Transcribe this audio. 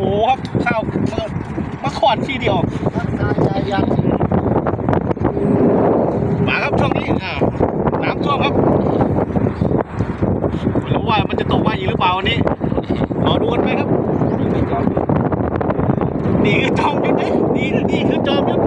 หครับข้าวเปิดมาขอนทีเดียวใส่ยังมาครับช่วงนี้อ่าน้ำท่วมครับไม่รู้ว่ามันจะตกมาอีกหรือเปล่าวันนี้รอดูกันไปครับนี่คือจอมยุทธนะนี่นี่คือจอมยุทธ